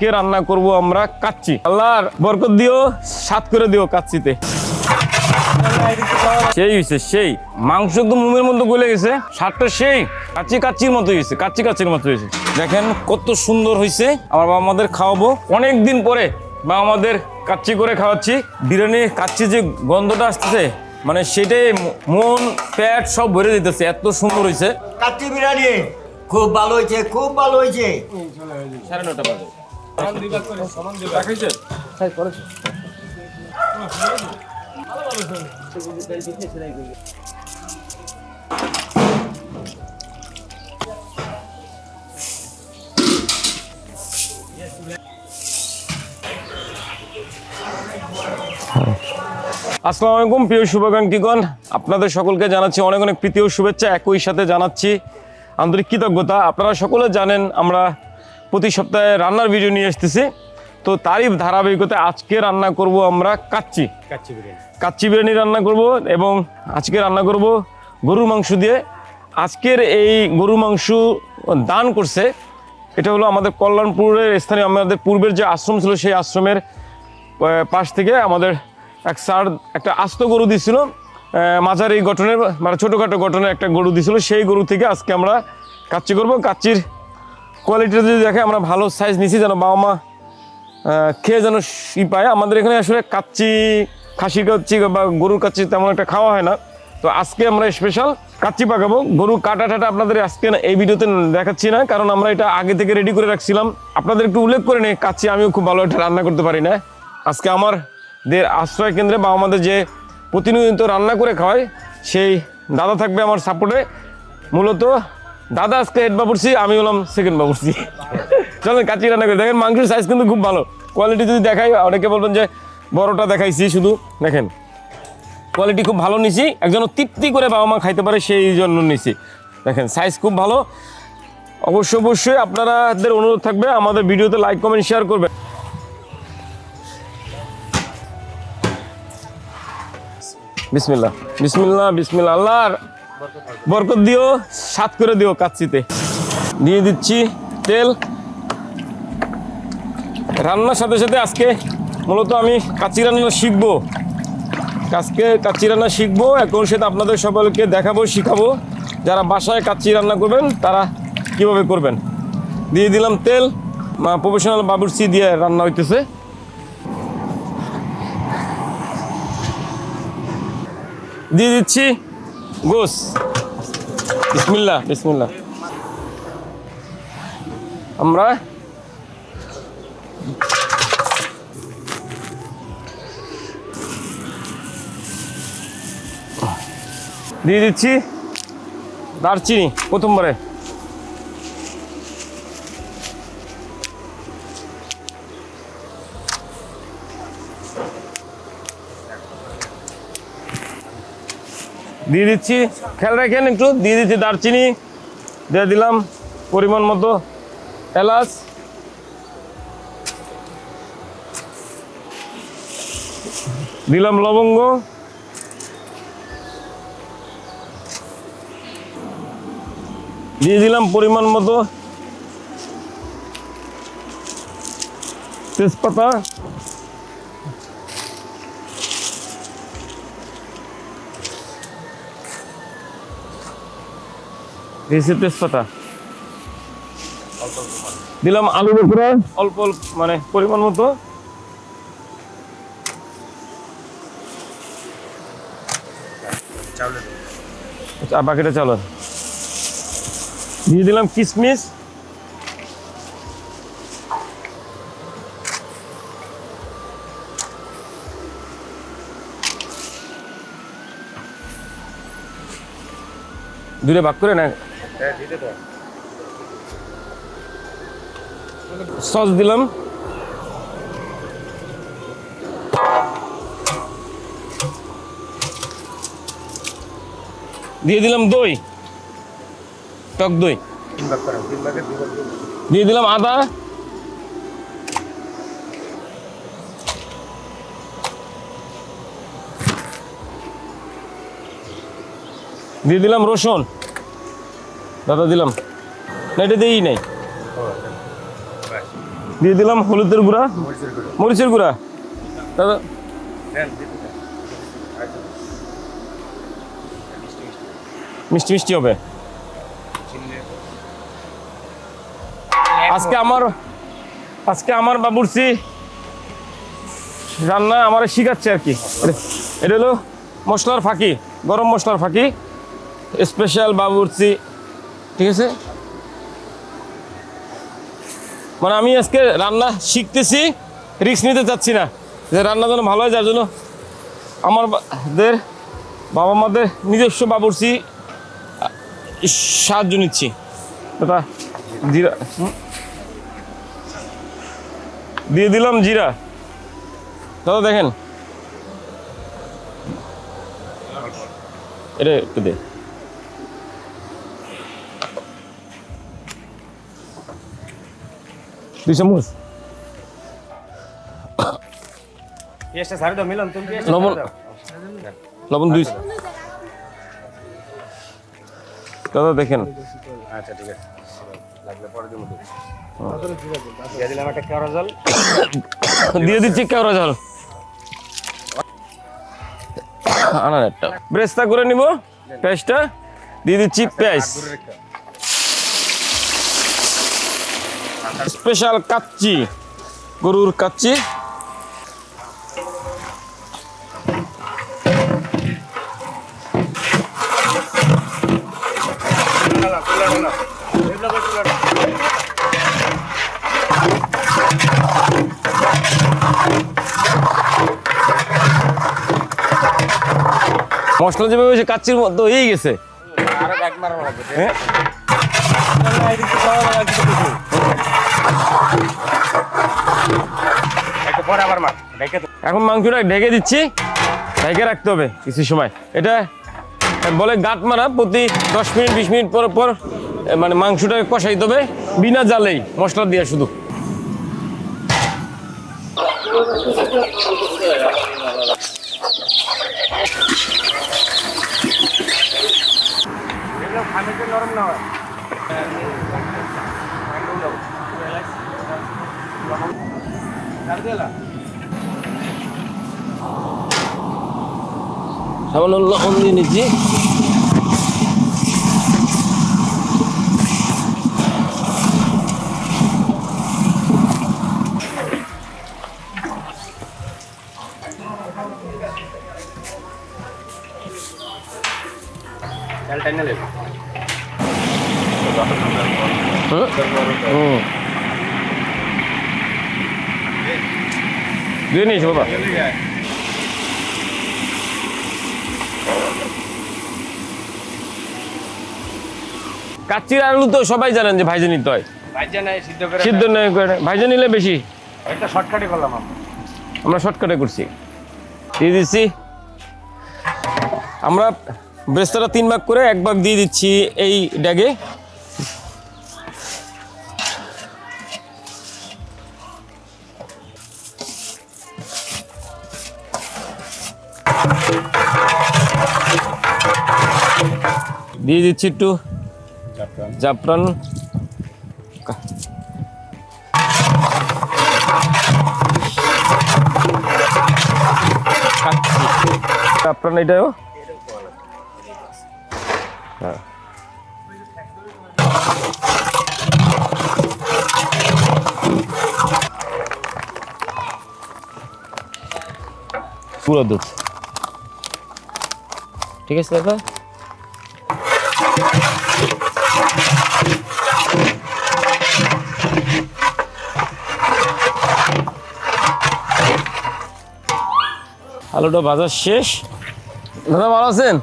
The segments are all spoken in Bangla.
আজকে রান্না করব আমরা কাচ্চি। আল্লাহর বরকত দিও সাত করে দিও কাচ্চিতে। সেই হয়েছে সেই। মাংস একদম মুমের মধ্যে গলে গেছে স্বাদটা সেই। কাচ্চি কাচ্চির মতো হয়েছে কাচ্চি কাচ্চির মতো হয়েছে দেখেন কত সুন্দর হয়েছে আমার বাবা আমাদের খাওয়াবো। অনেক দিন পরে বা আমাদের কাচ্চি করে খাওয়াচ্ছি। বিরিয়ানি কাচ্চি যে গন্ধটা আসতেছে মানে সেটাই মন পেট সব ভরে দিতেছে এত সুন্দর হয়েছে কাচ্চি বিরিয়ানি খুব ভালো হয়েছে খুব ভালো হয়েছে সাড়ে নটা বাজে। আসসালামু আলাইকুম, প্রিয় শুভাকাঙ্ক্ষীগণ। আপনাদের সকলকে জানাচ্ছি অনেক অনেক প্রীতি ও শুভেচ্ছা। একই সাথে জানাচ্ছি আন্তরিক কৃতজ্ঞতা। আপনারা সকলে জানেন, আমরা প্রতি সপ্তাহে রান্নার ভিডিও নিয়ে আসতেছি। তো তারই ধারাবাহিকতায় আজকে রান্না করব আমরা কাচ্চি। কাচ্চি বিরিয়ানি। কাচ্চি বিরিয়ানি রান্না করব এবং আজকে রান্না করব গরুর মাংস দিয়ে। আজকের এই গরু মাংস দান করছে। এটা হলো আমাদের কল্যাণপুরের স্থানীয় আমাদের পূর্বের যে আশ্রম ছিল সেই আশ্রমের পাশ থেকে আমাদের এক স্যার একটা আস্ত গরু দিছিল। মাঝারি গঠনের মানে ছোটোখাটো গঠনের একটা গরু দিছিল। সেই গরু থেকে আজকে আমরা কাচ্চি করব। কাচ্চির কোয়ালিটিটা যদি দেখে আমরা ভালো সাইজ নিছি যেন বাবা মা খেয়ে যেন ই পায়। আমাদের এখানে আসলে কাচ্চি খাসি কাচ্চি বা গরুর কাচ্চি তেমন একটা খাওয়া হয় না। তো আজকে আমরা স্পেশাল কাচ্চি পাকাবো। গরু কাটা টাটা আপনাদের আজকে না- এই ভিডিওতে দেখাচ্ছি না, কারণ আমরা এটা আগে থেকে রেডি করে রাখছিলাম। আপনাদের একটু উল্লেখ করে নিই কাচ্চি আমিও খুব ভালো একটা রান্না করতে পারি না। আজকে আমার দের আশ্রয় কেন্দ্রে বা আমাদের যে প্রতিনিয়ত রান্না করে খাওয়ায়, সেই দাদা থাকবে আমার সাপোর্টে মূলত দাদা, আজকে হেড বাবুরছি আমি হলাম সেকেন্ড বাবুরছি চলেন কাচি রান্না করে। দেখেন, মাংসের সাইজ কিন্তু খুব ভালো। কোয়ালিটি যদি দেখাই, অনেকে বলবেন যে বড়টা দেখাইছি শুধু। দেখেন কোয়ালিটি খুব ভালো নিছি। একজন তৃপ্তি করে বাবা মা খাইতে পারে, সেই জন্য নিছি। দেখেন সাইজ খুব ভালো। অবশ্যই অবশ্যই আপনাদের অনুরোধ থাকবে, আমাদের ভিডিওতে লাইক কমেন্ট শেয়ার করবে। বিসমিল্লাহ। বিসমিল্লাহ বিসমিল্লাহ, আল্লাহর বরকত দিও সাত করে দিও কাচ্চিতে। দিয়ে দিচ্ছি তেল। রান্নার সাথে সাথে আজকে মূলত আমি কাচ্চি রান্না শিখব। আজকে কাচ্চি রান্না শিখব, এখন সেটা আপনাদের সকলকে দেখাবো, শিখাবো। যারা বাসায় কাচ্চি রান্না করবেন, তারা কীভাবে করবেন? দিয়ে দিলাম তেল। প্রফেশনাল বাবুরচি দিয়ে রান্না হইতেছে। দিয়ে দিচ্ছি গোস। বিসমিল্লা বিসমিল্লা আমরা দিয়ে দিচ্ছি দারচিনি প্রথমবারে। দিয়ে দিচ্ছি। খেয়াল রাখেন একটু, দিয়ে দিচ্ছি দারচিনি, দিয়ে দিলাম পরিমাণ মতো এলাচ। দিলাম লবঙ্গ। দিয়ে দিলাম পরিমাণ মতো তেজপাতা। দিয়েছি তেজপাতা। দিলাম আলুর উপরে। অল্প অল্প মানে পরিমাণ মতো। আচ্ছা আর বাকিটা চালো দিয়ে দিলাম কিশমিশ দূরে ভাগ করে না? সস দিলাম। দিয়ে দিলাম দই। টক দই। দিয়ে দিলাম আদা। দিয়ে দিলাম রসুন। দাদা, দিলাম। না এটা দিই নাই? দিয়ে দিলাম হলুদের গুঁড়া। মরিচের গুঁড়া। দাদা। মিষ্টি মিষ্টি হবে। আজকে আমার আজকে আমার বাবুর্চি রান্না আমার শিখাচ্ছে আর কি। এটা হলো মশলার ফাঁকি, গরম মশলার ফাঁকি। স্পেশাল বাবুর্চি ঠিক আছে? মানে আমি আজকে রান্না শিখতেছি রিস্ক নিতে চাচ্ছি না। যে রান্না যেন ভালো হয়, যার জন্য আমার দের বাবা মাদের নিজস্ব বাবুর্চি সাহায্য নিচ্ছি। দাদা জিরা দিয়ে দিলাম জিরা। দাদা, দেখেন। এটা একটু দে। দুই চামচ লবণ লবণ দুই দাদা দেখেন আচ্ছা ঠিক আছে দিয়ে দিচ্ছি কেওড়া জল আনার একটা ব্রেস্তা করে নিব পেঁয়াজটা দিয়ে দিচ্ছি পেঁয়াজ স্পেশাল কাচ্চি গরুর কাচ্চি। মশলা যেভাবে হয়েছে কাচ্চির মধ্যে হয়েই গেছে। আরও এক মারা লাগবে হ্যাঁ এখন মাংসটা ঢেকে দিচ্ছি ঢেকে রাখতে হবে কিছু সময়। এটা বলে গাঁট মারা প্রতি দশ মিনিট বিশ মিনিট পর পর মানে মাংসটা কষাইতে হবে বিনা জালেই মশলা দিয়ে শুধু। নরম না হয়। সামান্য লবণ দিয়ে নিয়েছি বাবা। কাচ্চির আলু তো সবাই জানেন যে ভাইজে নিতে হয়। সিদ্ধ নয় করে ভাইজে নিলে বেশি। একটা শর্টকাটে করলাম আমরা। শর্টকাটে করছি। দিয়ে দিচ্ছি। আমরা ব্রেস্তাটা তিন ভাগ করে এক ভাগ দিয়ে দিচ্ছি এই ড্যাগে। দিয়ে দিচ্ছি একটু। জাফরান। জাফরান। এটাও? হ্যাঁ। পুরো দুধ। ঠিক আছে দাদা? আলুটা ভাজা শেষ। দাদা ভালো আছেন?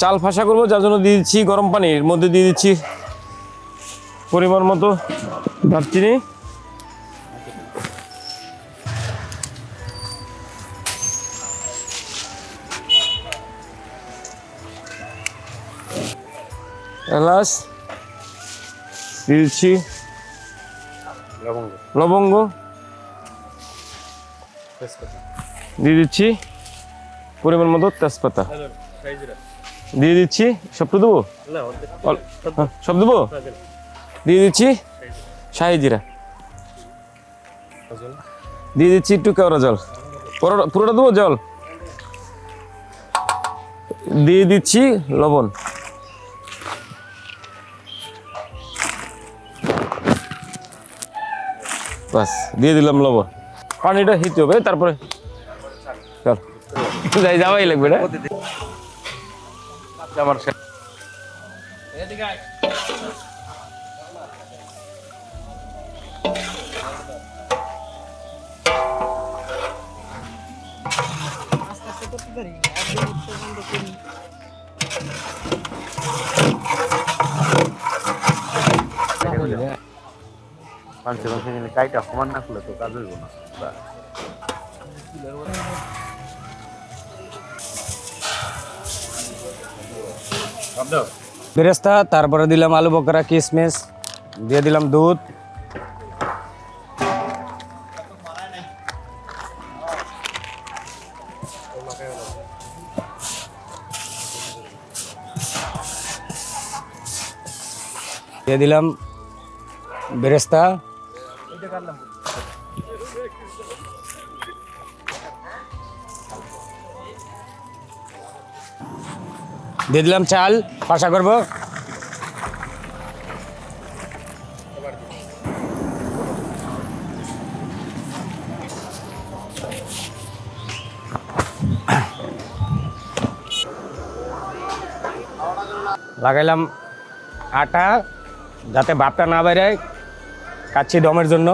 চাল ফাঁসা করব যার জন্য দিয়ে দিচ্ছি গরম পানির মধ্যে দিয়ে দিচ্ছি। পরিমাণ মতো দারচিনি। এলাচ দিয়েছি লবঙ্গ। লবঙ্গ দিয়ে দিচ্ছি পরিমাণ মতো তেজপাতা। দিয়ে দিচ্ছি সবটা দেবো? হ্যাঁ, সব দেবো। দিয়ে দিচ্ছি শাহি জিরা। দিয়ে দিচ্ছি একটু কেওড়া জল। পুরোটা পুরোটা দেবো? জল। দিয়ে দিচ্ছি লবণ। বাস দিয়ে দিলাম লবণ। পানিটা হিতে হবে তারপরে চল। যাই যাওয়াই লাগবে না? আমার পাঁচশো পাঁচশো কিন্তু কাইটা সমান না করলে তো কাজ হইব না বা- বেরেস্তা তারপরে দিলাম আলু বকরা কিশমিশ দিয়ে দিলাম দুধ দিয়ে দিলাম বেরেস্তা। দিয়ে দিলাম চাল কষা করব। লাগাইলাম আটা। যাতে ভাপটা না বেরোয় কাচ্ছি দমের জন্য।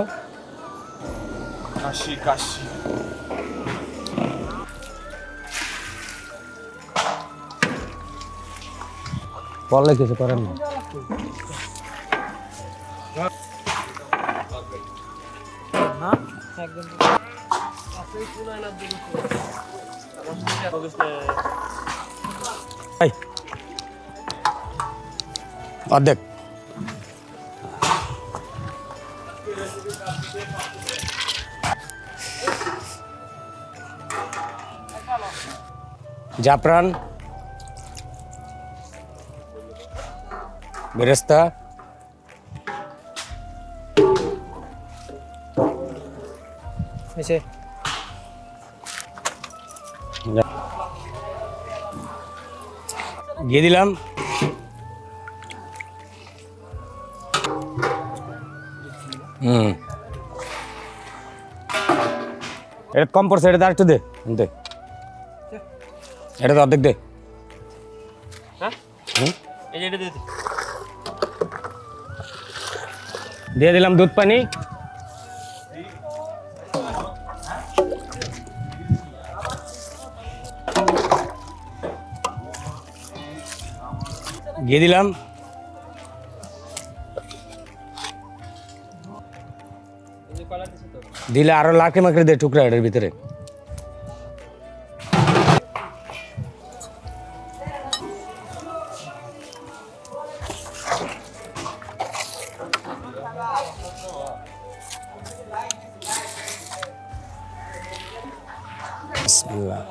পড়লে কিছু করেন না। অর্ধেক জাফরান বেরেস্তা দিয়ে দিলাম। হুম। এটা কম পড়ছে এটা আর একটু দে দে। এটা তো অর্ধেক দে। দিয়ে দিলাম দুধ পানি। দিয়ে দিলাম। দিলে আরও লাখে মাখে দে টুকরা এটার ভিতরে। বিসমিল্লাহ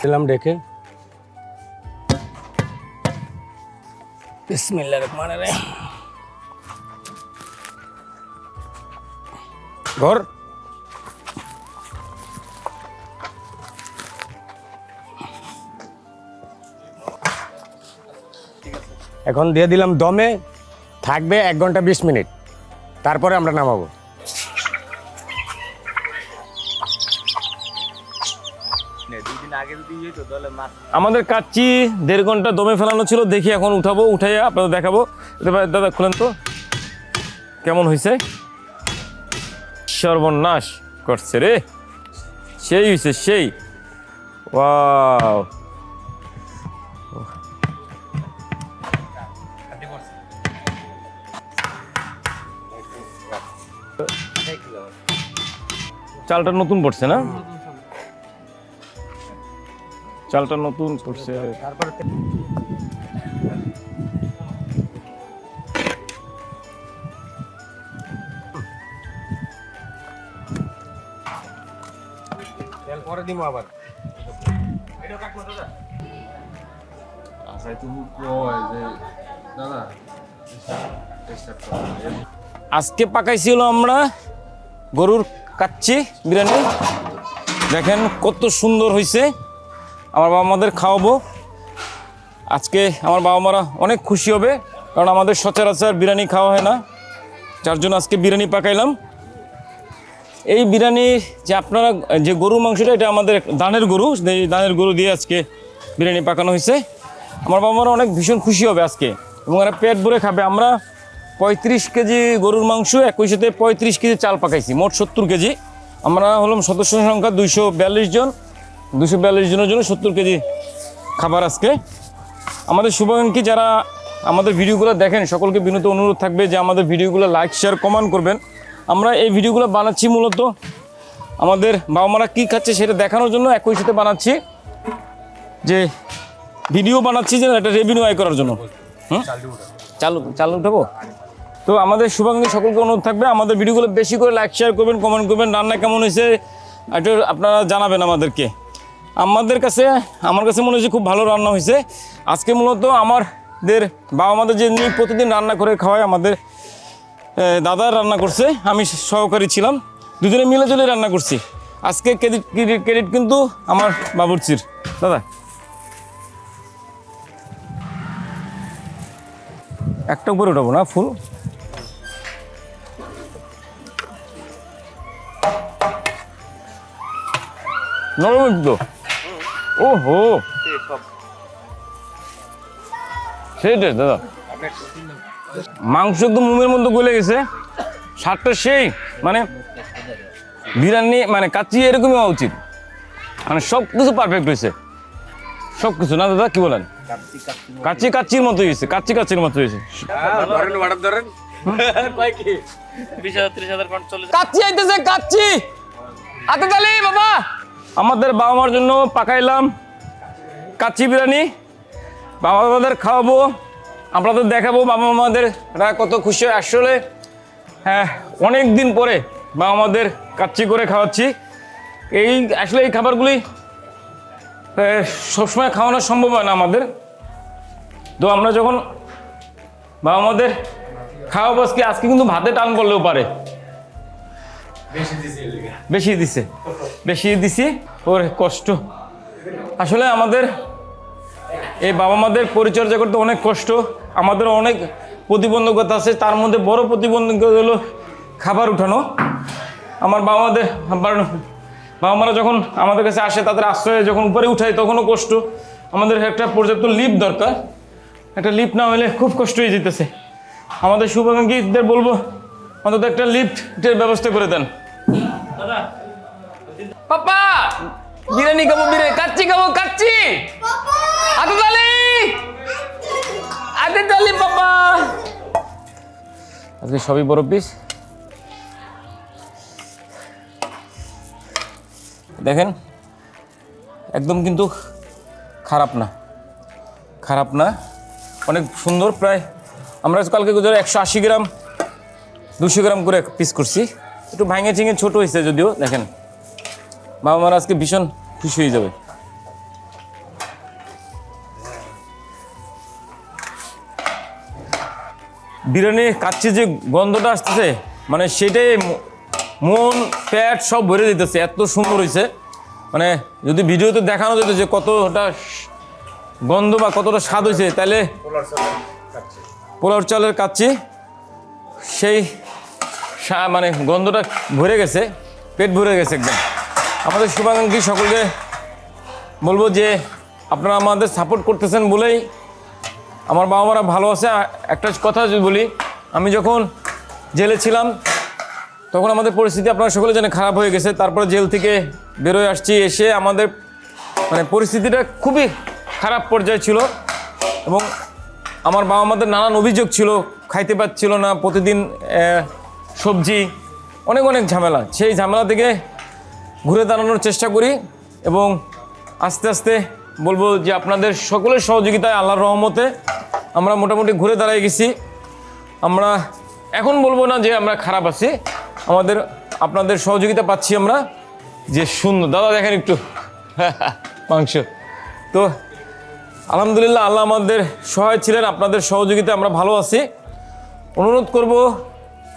দিলাম ডেকে বিসমিল্লাহ রহমান রহিম ঘর এখন দিয়ে দিলাম দমে, থাকবে এক ঘণ্টা বিশ মিনিট। তারপরে আমরা নামাবো। আমাদের কাচ্চি দেড় ঘণ্টা দমে ফেলানো ছিল, দেখি এখন উঠাবো উঠাই আপনাদের দেখাবো। দাদা, খুলেন তো। কেমন হয়েছে সর্বনাশ করছে রে। সেই হয়েছে সেই। চালটা নতুন পড়ছে না? চালটা নতুন করছে। পরে দিব আবার। আজকে পাকাইছিল আমরা গরুর কাচ্চি বিরিয়ানি। দেখেন কত সুন্দর হয়েছে আমার বাবা মাদের খাওয়াবো। আজকে আমার বাবা মারা অনেক খুশি হবে, কারণ আমাদের সচরাচর বিরিয়ানি খাওয়া হয় না। যার জন্য আজকে বিরিয়ানি পাকাইলাম। এই বিরিয়ানি যে আপনারা, যে গরুর মাংসটা, এটা আমাদের দানের গরু এই দানের গরু দিয়ে আজকে বিরিয়ানি পাকানো হয়েছে। আমার বাবা মারা অনেক ভীষণ খুশি হবে আজকে, এবং এরা পেট ভরে খাবে। আমরা পঁয়ত্রিশ কেজি গরুর মাংস সাথে পঁয়ত্রিশ কেজি চাল পাকাইছি, মোট সত্তর কেজি। আমরা হলাম সদস্য সংখ্যা দুইশো বিয়াল্লিশ জন। দুশো বিয়াল্লিশ জনের জন্য সত্তর কেজি খাবার আজকে। আমাদের শুভাকাঙ্ক্ষী যারা আমাদের ভিডিওগুলো দেখেন, সকলকে বিনত অনুরোধ থাকবে যে আমাদের ভিডিওগুলো লাইক শেয়ার কমেন্ট করবেন। আমরা এই ভিডিওগুলো বানাচ্ছি মূলত। আমাদের বাবা মারা কী খাচ্ছে সেটা দেখানোর জন্য একই সাথে বানাচ্ছি। যে ভিডিও বানাচ্ছি যে একটা রেভিনিউ আয় করার জন্য। হুম? চালু চালু উঠাবো? তো আমাদের শুভাকাঙ্ক্ষী সকলকে অনুরোধ থাকবে, আমাদের ভিডিওগুলো বেশি করে লাইক শেয়ার করবেন কমেন্ট করবেন। রান্না কেমন হয়েছে, একটু আপনারা জানাবেন আমাদেরকে। আমাদের কাছে, আমার কাছে মনে হচ্ছে খুব ভালো রান্না হয়েছে। আজকে মূলত আমাদের বাবা মাদের যে নিয়ে প্রতিদিন রান্না করে খাওয়ায় আমাদের দাদা রান্না করছে, আমি সহকারী ছিলাম। দুজনে মিলে জলে রান্না করছি। আজকে ক্রেডিট ক্রেডিট কিন্তু আমার বাবুর্চির। দাদা। একটা উপরে উঠাবো না, ফুল? নরম ও হো সেইটাই দাদা। মাংস একদম মুমের মধ্যে গলে গেছে। স্বাদটা সেই মানে বিরিয়ানি মানে কাচ্চি এরকমই হওয়া উচিত। মানে সব কিছু পারফেক্ট হয়েছে। সব কিছু না দাদা কি বলেন? কাচ্চি কাচ্চির মতো হয়েছে কাচ্চি কাচ্চির মতো হয়েছে। ধরেন অর্ডার ধরেন কাচ্চি আইতেছে কাচ্চি। হাতে তালি বাবা। আমাদের বাবা মার জন্য পাকাইলাম কাচ্চি বিরিয়ানি। বাবা মাদের খাওয়াবো আপনাদের দেখাবো বাবা মাদের কত খুশি আসলে। হ্যাঁ অনেক দিন পরে বাবা মাদের কাচ্চি করে খাওয়াচ্ছি। এই আসলে এই খাবারগুলি সবসময় খাওয়ানো সম্ভব হয় না আমাদের। তো আমরা যখন বাবা মাদের খাওয়া আজকে আজকে কিন্তু ভাতে টান করলেও পারে। বেশি দিছে। বেশি দিছি, ওর কষ্ট। আসলে আমাদের এই বাবা মাদের পরিচর্যা করতে অনেক কষ্ট। আমাদের অনেক প্রতিবন্ধকতা আছে, তার মধ্যে বড় প্রতিবন্ধকতা হলো খাবার উঠানো। আমার বাবা মাদের বাবা- মারা যখন আমাদের কাছে আসে, তাদের আশ্রয়ে যখন উপরে উঠায় তখনও কষ্ট। আমাদের একটা পর্যাপ্ত লিফট দরকার। একটা লিফট না হলে খুব কষ্ট হয়ে যেতেছে। আমাদের শুভাকাঙ্ক্ষীদের বলব, অন্তত একটা লিফটের ব্যবস্থা করে দেন। পাপা! বিরিয়ানি খাব বিরিয়ানি। কাচ্চি খাব কাচ্চি! হাতে তালি হাতে তালি পাপা! আজকে সবই বড় পিস দেখেন একদম কিন্তু খারাপ না। খারাপ না অনেক সুন্দর প্রায়। আমরা কালকে গুজরে একশো আশি গ্রাম দুশো গ্রাম করে পিস করছি। একটু ভাঙে চিঙে ছোট হয়েছে যদিও দেখেন। বাবা মারা আজকে ভীষণ খুশি হয়ে যাবে। বিরিয়ানি কাচ্ছি যে গন্ধটা আসতেছে মানে সেটাই মন পেট সব ভরে দিতেছে এত সুন্দর হয়েছে মানে যদি ভিডিওতে দেখানো যেত যে কতটা গন্ধ বা কতটা স্বাদ হয়েছে তাহলে পোলার চালের কাচ্ছি সেই মানে গন্ধটা ভরে গেছে, পেট ভরে গেছে একদম। আমাদের শুভাকাঙ্ক্ষী সকলকে বলব যে আপনারা আমাদের সাপোর্ট করতেছেন বলেই আমার বাবা মারা ভালো আছে। একটা কথা যদি বলি, আমি যখন জেলে ছিলাম, তখন আমাদের পরিস্থিতি আপনারা সকলে জানে খারাপ হয়ে গেছে। তারপরে জেল থেকে বেরোয় আসছি, এসে আমাদের মানে পরিস্থিতিটা খুবই খারাপ পর্যায়ে ছিল এবং আমার বাবা মাদের নানান অভিযোগ ছিল, খাইতে পাচ্ছিল না, প্রতিদিন সবজি, অনেক অনেক ঝামেলা। সেই ঝামেলা থেকে ঘুরে দাঁড়ানোর চেষ্টা করি এবং আস্তে আস্তে বলব যে আপনাদের সকলের সহযোগিতায় আল্লাহর রহমতে আমরা মোটামুটি ঘুরে দাঁড়ায় গেছি। আমরা এখন বলব না যে আমরা খারাপ আছি। আমাদের, আপনাদের সহযোগিতা পাচ্ছি আমরা যে সুন্দর। দাদা দেখেন একটু। মাংস। তো আলহামদুলিল্লাহ আল্লাহ আমাদের সহায় ছিলেন, আপনাদের সহযোগিতা আমরা ভালো আছি। অনুরোধ করব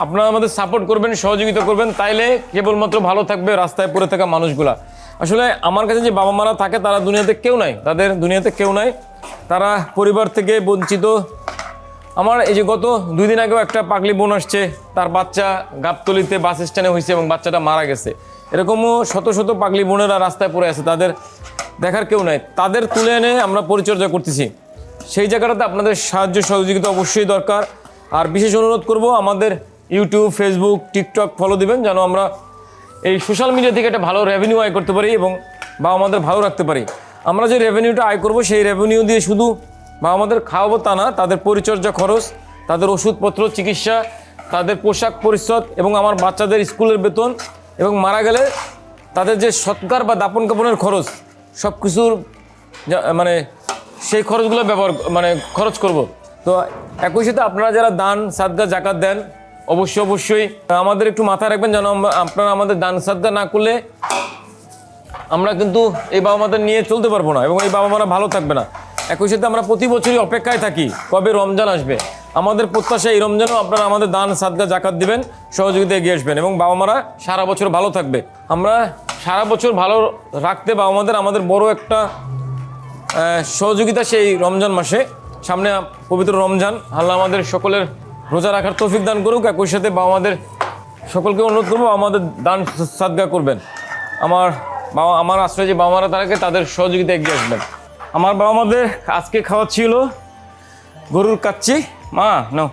আপনারা আমাদের সাপোর্ট করবেন, সহযোগিতা করবেন, তাইলে কেবলমাত্র ভালো থাকবে রাস্তায় পড়ে থাকা মানুষগুলা। আসলে আমার কাছে যে বাবা মারা থাকে, তারা দুনিয়াতে কেউ নাই। তাদের দুনিয়াতে কেউ নাই। তারা পরিবার থেকে বঞ্চিত। আমার এই যে গত দুই দিন আগেও একটা পাগলি বোন আসছে, তার বাচ্চা গাবতলিতে বাস স্ট্যান্ডে হয়েছে এবং বাচ্চাটা মারা গেছে। এরকমও শত শত পাগলি বোনেরা রাস্তায় পড়ে আছে, তাদের দেখার কেউ নাই। তাদের তুলে এনে আমরা পরিচর্যা করতেছি। সেই জায়গাটাতে আপনাদের সাহায্য, সহযোগিতা অবশ্যই দরকার। আর বিশেষ অনুরোধ করব আমাদের ইউটিউব ফেসবুক টিকটক ফলো দিবেন যেন আমরা এই সোশ্যাল মিডিয়া থেকে একটা ভালো রেভিনিউ আয় করতে পারি এবং বা আমাদের ভালো রাখতে পারি। আমরা যে রেভিনিউটা আয় করব, সেই রেভিনিউ দিয়ে শুধু বা আমাদের খাওয়াবো তা না, তাদের পরিচর্যা খরচ, তাদের ওষুধপত্র, চিকিৎসা, তাদের পোশাক পরিচ্ছদ এবং আমার বাচ্চাদের স্কুলের বেতন এবং মারা গেলে তাদের যে সৎকার বা দাপন কাপনের খরচ সব কিছুর মানে সেই খরচগুলো ব্যবহার মানে খরচ করব। তো একই সাথে আপনারা যারা দান, সাদগা, জাকাত দেন অবশ্যই অবশ্যই। আমাদের একটু মাথায় রাখবেন যেন আপনারা আমাদের দান সাদগা না করলে আমরা কিন্তু এই বাবা মাদের নিয়ে চলতে পারব না এবং এই বাবা মারা ভালো থাকবে না। একই সাথে আমরা প্রতি বছরই অপেক্ষায় থাকি, কবে রমজান আসবে। আমাদের প্রত্যাশা এই রমজানও আপনারা আমাদের দান সাদগা জাকাত দিবেন, সহযোগিতা এগিয়ে আসবেন এবং বাবা মারা সারা বছর ভালো থাকবে। আমরা সারা বছর ভালো রাখতে বাবা মাদের আমাদের বড় একটা সহযোগিতা সেই রমজান মাসে। সামনে পবিত্র রমজান, আল্লাহ আমাদের সকলের রোজা রাখার তৌফিক দান করুক একই সাথে বাবা আমাদের সকলকে অনুরোধ করব আমাদের দান সাদগা করবেন। আমার বাবা আমার আশ্রয় যে বাবা মারা তারাকে তাদের সহযোগিতা এগিয়ে আসবেন। আমার বাবা মাদের আজকে খাওয়া ছিল গরুর কাচ্চি। মা নাও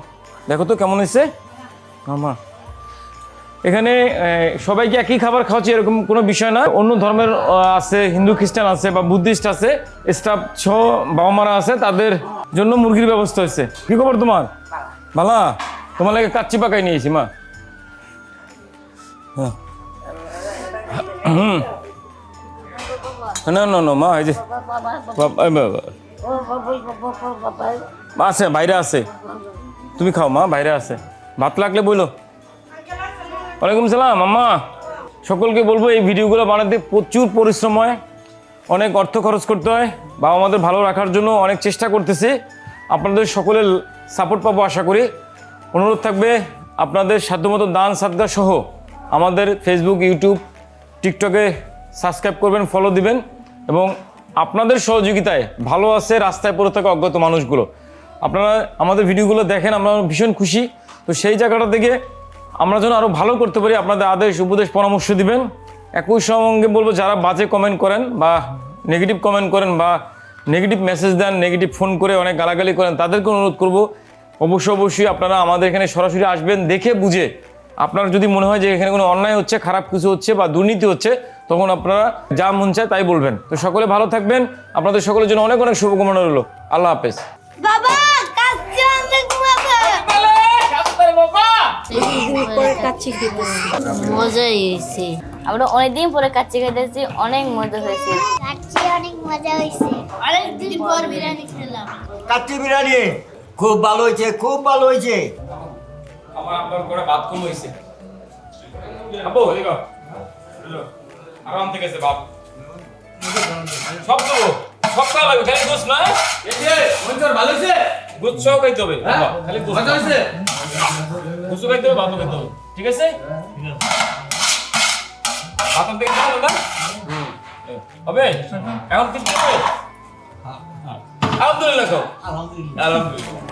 দেখো তো কেমন হয়েছে। হ্যাঁ, মা। এখানে সবাইকে একই খাবার খাওয়াচ্ছি এরকম কোনো বিষয় না। অন্য ধর্মের আছে হিন্দু খ্রিস্টান আছে বা বুদ্ধিস্ট আছে স্টাফ ছ বাবা মারা আছে তাদের জন্য মুরগির ব্যবস্থা হয়েছে। কি খবর তোমার? ভালা তোমার লাগে কাচ্চি পাকাই নিয়েছি, মা। হ্যাঁ। হুম। না না না, মা, এই যে আছে, বাইরে আছে। তুমি খাও, মা, বাইরে আছে। ভাত লাগলে বইলো ওয়ালাইকুম সালাম, আম্মা। সকলকে বলব, এই ভিডিওগুলো বানাতে প্রচুর পরিশ্রম হয়। অনেক অর্থ খরচ করতে হয়। বাবা আমাদের ভালো রাখার জন্য অনেক চেষ্টা করতেছি। আপনাদের সকলের সাপোর্ট পাবো আশা করি। অনুরোধ থাকবে আপনাদের সাধ্যমতো দান সাদগা সহ আমাদের ফেসবুক ইউটিউব টিকটকে সাবস্ক্রাইব করবেন ফলো দিবেন এবং আপনাদের সহযোগিতায় ভালো আছে রাস্তায় পড়ে থাকা অজ্ঞাত মানুষগুলো। আপনারা আমাদের ভিডিওগুলো দেখেন, আমরা ভীষণ খুশি। তো সেই জায়গাটা থেকে আমরা যেন আরও ভালো করতে পারি, আপনাদের আদেশ, উপদেশ, পরামর্শ দিবেন। একই সঙ্গে বলব, যারা বাজে কমেন্ট করেন বা নেগেটিভ কমেন্ট করেন বা নেগেটিভ মেসেজ দেন নেগেটিভ ফোন করে অনেক গালাগালি করেন তাদেরকে অনুরোধ করব অবশ্যই অবশ্যই আপনারা আমাদের এখানে সরাসরি আসবেন দেখে বুঝে আপনার যদি মনে হয় যে এখানে কোনো অন্যায় হচ্ছে খারাপ কিছু হচ্ছে বা দুর্নীতি হচ্ছে তখন আপনারা যা মন চায় তাই বলবেন। তো সকলে ভালো থাকবেন আপনাদের সকলের জন্য অনেক অনেক শুভকামনা রইল। আল্লাহ হাফেজ। বাবা মজাই হয়েছে। আমরা অনেকদিন পরে কাচ্চি খেতেছি অনেক মজা হয়েছে। কাছে অনেক মজা হয়েছে অনেক পর বিরিয়ানি খেলাম। কাচ্চি বিরিয়ানি খুব ভালো হয়েছে খুব ভালো হয়েছে আমার আপনার করে ভাত কম হয়েছে আব্বু এদিকে আরাম থেকে আছে ভাত সব দেবো সব খাওয়া লাগবে খালি গোস না? এই যে মঞ্জুর ভালো হয়েছে গোস খাইতে হবে। খালি গোস ভালো হয়েছে গোসও খাইতে হবে ভাতও খাইতে হবে। ঠিক আছে? ভাত গেছে না হবে? এখন কিছু হবে? আলহামদুলিল্লাহ খাও আলহামদুলিল্লাহ।